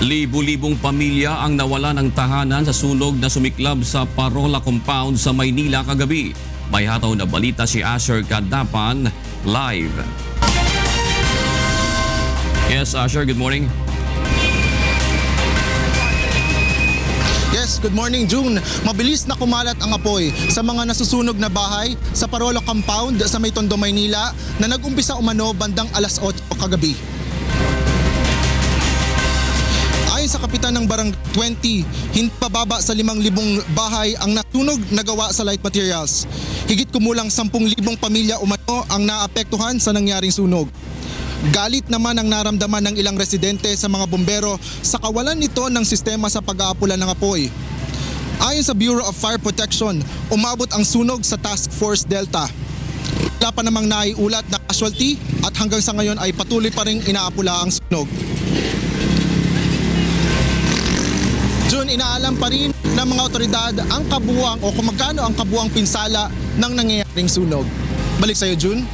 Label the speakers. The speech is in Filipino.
Speaker 1: Libu-libong pamilya ang nawala ng tahanan sa sunog na sumiklab sa Parola Compound sa Maynila kagabi. May hataw na balita si Asher Kadapan live. Yes, Asher, good morning.
Speaker 2: Yes, good morning June. Mabilis na kumalat ang apoy sa mga nasusunog na bahay sa Parolo Compound sa May Tondo, Maynila na nag-umpisa umano bandang alas 8 kagabi. Kapitan ng Barang 20, hindi pababa sa 5,000 bahay ang nasunog na gawa sa light materials. Higit kumulang 10,000 pamilya umano ang naapektuhan sa nangyaring sunog. Galit naman ang naramdaman ng ilang residente sa mga bombero sa kawalan nito ng sistema sa pag-aapula ng apoy. Ayon sa Bureau of Fire Protection, umabot ang sunog sa Task Force Delta. Wala pa namang naiulat na casualty at hanggang sa ngayon ay patuloy pa rin inaapula ang sunog. Inaalam pa rin ng mga otoridad ang kabuang o kung magkano ang kabuang pinsala ng nangyayaring sunog. Balik sa iyo, June.